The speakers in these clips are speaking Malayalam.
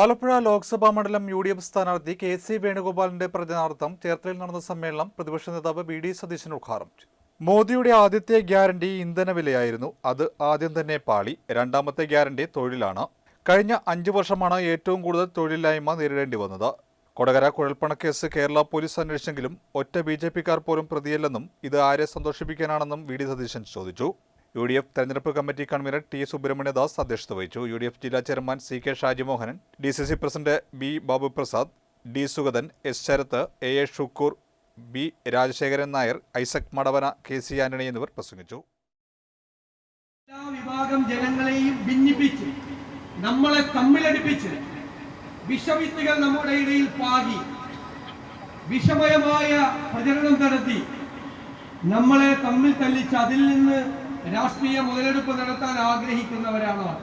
ആലപ്പുഴ ലോക്സഭാ മണ്ഡലം യു ഡി എഫ് സ്ഥാനാർത്ഥി കെ സി വേണുഗോപാലിന്റെ പ്രചരണാർത്ഥം ചേർത്തലയിൽ നടന്ന സമ്മേളനം പ്രതിപക്ഷ നേതാവ് വി ഡി സതീശൻ ഉദ്ഘാടനം മോദിയുടെ ആദ്യത്തെ ഗ്യാരണ്ടി ഇന്ധനവിലയായിരുന്നു അത് ആദ്യം തന്നെ പാളി. രണ്ടാമത്തെ ഗ്യാരണ്ടി തൊഴിലാണ്. കഴിഞ്ഞ അഞ്ചു വർഷമാണ് ഏറ്റവും കൂടുതൽ തൊഴിലില്ലായ്മ നേരിടേണ്ടി വന്നത്. കൊടകര കുഴൽപ്പണക്കേസ് കേരള പോലീസ് അന്വേഷിച്ചെങ്കിലും ഒറ്റ ബി ജെ പിക്കാർ പോലും പ്രതിയല്ലെന്നും ഇത് ആരെ സന്തോഷിപ്പിക്കാനാണെന്നും വി ഡി സതീശൻ ചോദിച്ചു. യു ഡി എഫ് തെരഞ്ഞെടുപ്പ് കമ്മിറ്റി കൺവീനർ ടി സുബ്രഹ്മണ്യദാസ് അധ്യക്ഷത വഹിച്ചു. യു ഡി എഫ് ജില്ലാ chairman C K Shajimohanan D C C president B Babu Prasad D Sugathan S Sarath A A Shukkur B Rajasekharan Nair Isaac Madavana K C Antony എന്നിവർ പ്രസംഗിച്ചു. എല്ലാ വിഭാഗം ജനങ്ങളെയും ഭിന്നിപ്പിച്ച് നമ്മളെ തമ്മിലടിപ്പിച്ച് വിഷവിത്തുകൾ നമ്മുടെ ഇടയിൽ പാകി വിഷമയമായ പ്രചരണം നടത്തി നമ്മളെ തമ്മിൽ തല്ലിച്ച് അതിൽ നിന്ന് രാഷ്ട്രീയ മുതലെടുപ്പ് നടത്താൻ ആഗ്രഹിക്കുന്നവരാണ്.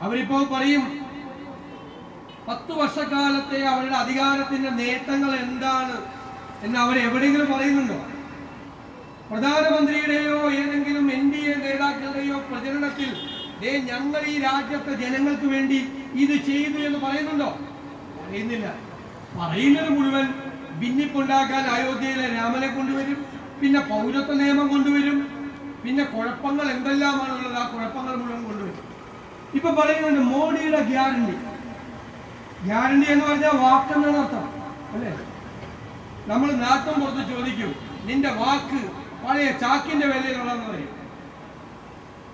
അവരിപ്പോ പറയും പത്ത് വർഷക്കാലത്തെ അവരുടെ അധികാരത്തിന്റെ നേട്ടങ്ങൾ എന്താണ്? എന്ന് അവർ എവിടെയെങ്കിലും പറയുന്നുണ്ടോ? പ്രധാനമന്ത്രിയുടെയോ ഏതെങ്കിലും എൻ ഡി എ നേതാക്കളുടെയോ പ്രചരണത്തിൽ ദേ ഞങ്ങൾ ഈ രാജ്യത്തെ ജനങ്ങൾക്ക് വേണ്ടി ഇത് ചെയ്തു എന്ന് പറയുന്നുണ്ടോ? പറയുന്നില്ല. പറയുന്നത് മുഴുവൻ ഭിന്നിപ്പുണ്ടാക്കാൻ അയോധ്യയിലെ രാമനെ കൊണ്ടുവരും. പിന്നെ പൗരത്വ നിയമം കൊണ്ടുവരും. പിന്നെ കുഴപ്പങ്ങൾ എന്തെല്ലാമാണുള്ളത്? ആ കുഴപ്പങ്ങൾ മുഴുവൻ കൊണ്ടുവരും. ഇപ്പൊ പറയുന്നുണ്ട് മോഡിയുടെ ഗ്യാരണ്ടി. ഗ്യാരണ്ടി എന്ന് പറഞ്ഞാൽ വാക്കെന്നാണ് അർത്ഥം അല്ലേ? നമ്മൾ നാട്ടം പുറത്ത് ചോദിക്കും നിന്റെ വാക്ക് പഴയ ചാക്കിന്റെ വിലയിലുള്ളതെന്ന് പറയും.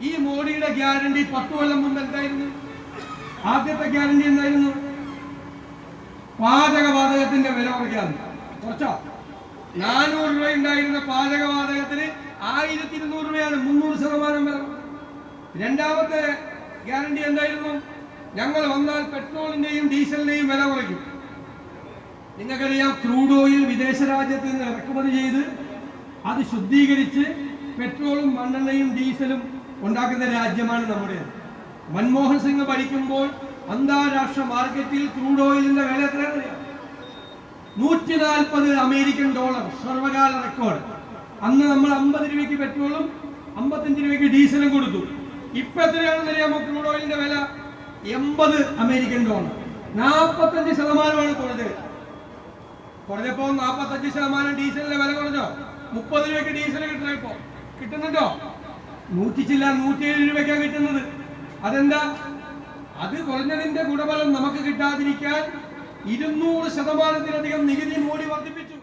ഈ മോഡിയുടെ ഗ്യാരണ്ടി പത്ത് കൊല്ലം മുമ്പ് എന്തായിരുന്നു? ആദ്യത്തെ ഗ്യാരണ്ടി എന്തായിരുന്നു? പാചകവാതകത്തിന്റെ വില കുറയ്ക്കാൻ. കുറച്ചോ? നാനൂറ് രൂപ ഉണ്ടായിരുന്ന. പാചകവാതകത്തിന് ആയിരത്തി ഇരുന്നൂറ് രൂപയാണ് മുന്നൂറ് ശതമാനം വില. രണ്ടാമത്തെ ഗ്യാരണ്ടി എന്തായിരുന്നു? ഞങ്ങൾ വന്നാൽ പെട്രോളിന്റെയും ഡീസലിന്റെയും വില കുറയ്ക്കും. നിങ്ങൾക്കറിയാം ക്രൂഡ് ഓയിൽ വിദേശ രാജ്യത്ത് നിന്ന് ഇറക്കുമതി ചെയ്ത് അത് ശുദ്ധീകരിച്ച് പെട്രോളും മണ്ണെണ്ണയും ഡീസലും ഉണ്ടാക്കുന്ന രാജ്യമാണ് നമ്മുടെ മൻമോഹൻ സിംഗ് ഭരിക്കുമ്പോൾ അന്താരാഷ്ട്ര മാർക്കറ്റിൽ ക്രൂഡ് ഓയിലിന്റെ വില എത്രയാണ് നൂറ്റി നാൽപ്പത് അമേരിക്കൻ ഡോളർ സർവകാല റെക്കോർഡ്. അന്ന് നമ്മൾ അമ്പത് രൂപയ്ക്ക് പെട്രോളും അമ്പത്തഞ്ച് രൂപയ്ക്ക് ഡീസലും കൊടുത്തു. ഇപ്പൊ എത്രയാണെന്ന് അറിയാമോ ക്രൂഡ് ഓയിലിന്റെ വില? എൺപത് അമേരിക്കൻ ഡോളർ. നാൽപ്പത്തഞ്ച് ശതമാനമാണ് കുറഞ്ഞത്. കുറഞ്ഞപ്പോ നാൽപ്പത്തഞ്ച് ശതമാനം ഡീസലിന്റെ വില കുറഞ്ഞോ? മുപ്പത് രൂപയ്ക്ക് ഡീസൽ കിട്ടണ കിട്ടുന്നുണ്ടോ? നൂറ്റി ചില്ല നൂറ്റിയേഴ് രൂപയ്ക്കാണ് കിട്ടുന്നത്. അതെന്താ? അത് കുറഞ്ഞതിന്റെ ഗുണഫലം നമുക്ക് കിട്ടാതിരിക്കാൻ ഇരുന്നൂറ് ശതമാനത്തിലധികം നികുതി മൂടി വർദ്ധിപ്പിച്ചു.